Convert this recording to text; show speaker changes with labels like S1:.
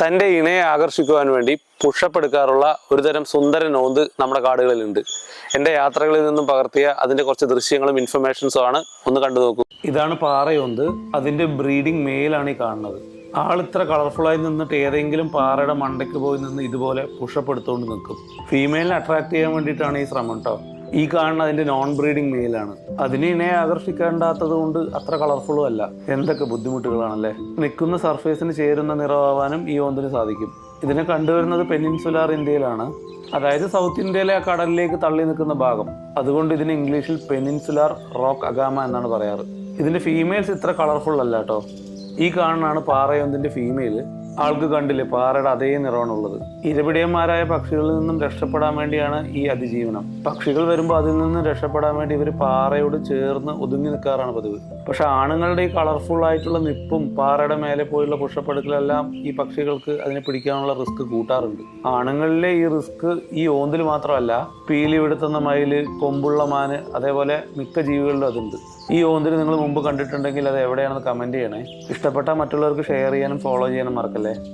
S1: തന്റെ ഇണയെ ആകർഷിക്കുവാൻ വേണ്ടി പുഷപ്പ് എടുക്കാറുള്ള ഒരുതരം സുന്ദര നോന്ത് നമ്മുടെ കാടുകളിലുണ്ട്. എന്റെ യാത്രകളിൽ നിന്നും പകർത്തിയ അതിന്റെ കുറച്ച് ദൃശ്യങ്ങളും ഇൻഫർമേഷൻസും ആണ് ഒന്ന് കണ്ടു നോക്കൂ. ഇതാണ് പാറയൊന്ത്. അതിന്റെ ബ്രീഡിംഗ് മെയിലാണ് ഈ കാണുന്നത്. ആൾ ഇത്ര കളർഫുള്ളായി നിന്നിട്ട് ഏതെങ്കിലും പാറയുടെ മണ്ടയ്ക്ക് പോയി നിന്ന് ഇതുപോലെ പുഷപ്പ് എടുത്തുകൊണ്ട് നിൽക്കും. ഫീമെയിലിനെ അട്രാക്ട് ചെയ്യാൻ വേണ്ടിയിട്ടാണ് ഈ ശ്രമം കേട്ടോ ഈ കാണുന്ന അതിന്റെ നോൺ ബ്രീഡിംഗ് മെയിലാണ് അതിനെ ഇണയെ ആകർഷിക്കേണ്ടാത്തത് കൊണ്ട് അത്ര കളർഫുള്ളും അല്ല. എന്തൊക്കെ ബുദ്ധിമുട്ടുകളാണല്ലേ? നിൽക്കുന്ന സർഫേസിന് ചേരുന്ന നിറമാവാനും ഈ ഓന്തിന് സാധിക്കും. ഇതിനെ കണ്ടുവരുന്നത് പെനിൻസുലാർ ഇന്ത്യയിലാണ്. അതായത് സൗത്ത് ഇന്ത്യയിലെ ആ കടലിലേക്ക് തള്ളി നിൽക്കുന്ന ഭാഗം. അതുകൊണ്ട് ഇതിന് ഇംഗ്ലീഷിൽ പെനിൻസുലാർ റോക്ക് അഗാമ എന്നാണ് പറയാറ്. ഇതിന്റെ ഫീമെയിൽസ് ഇത്ര കളർഫുൾ അല്ല കേട്ടോ. ഈ കാണുന്നതാണ് പാറയോന്തിന്റെ ഫീമെയിൽ ആൾക്ക് കണ്ടില്ലേ പാറയുടെ അതേ നിറമാണുള്ളത്. ഇരപിടിയന്മാരായ പക്ഷികളിൽ നിന്നും രക്ഷപ്പെടാൻ വേണ്ടിയാണ് ഈ അതിജീവനം. പക്ഷികൾ വരുമ്പോൾ അതിൽ നിന്നും രക്ഷപ്പെടാൻ വേണ്ടി ഇവർ പാറയോട് ചേർന്ന് ഒതുങ്ങി നിൽക്കാറാണ് പതിവ്. പക്ഷെ ആണുങ്ങളുടെ ഈ കളർഫുൾ ആയിട്ടുള്ള നിപ്പും പാറയുടെ മേലെ പോയുള്ള പുഷപ്പെടുക്കലെല്ലാം ഈ പക്ഷികൾക്ക് അതിനെ പിടിക്കാനുള്ള റിസ്ക് കൂട്ടാറുണ്ട്. ആണുങ്ങളിലെ ഈ റിസ്ക് ഈ ഓന്തിൽ മാത്രമല്ല പീലി വിടുത്തുന്ന മയിൽ കൊമ്പുള്ള മാന് അതേപോലെ മിക്ക ജീവികളിലും അതുണ്ട്. ഈ ഓന്തിൽ നിങ്ങൾ മുമ്പ് കണ്ടിട്ടുണ്ടെങ്കിൽ അത് എവിടെയാണെന്ന് കമന്റ് ചെയ്യണേ. ഇഷ്ടപ്പെട്ട മറ്റുള്ളവർക്ക് ഷെയർ ചെയ്യാനും ഫോളോ ചെയ്യാനും മറക്കല്ലേ. Okay.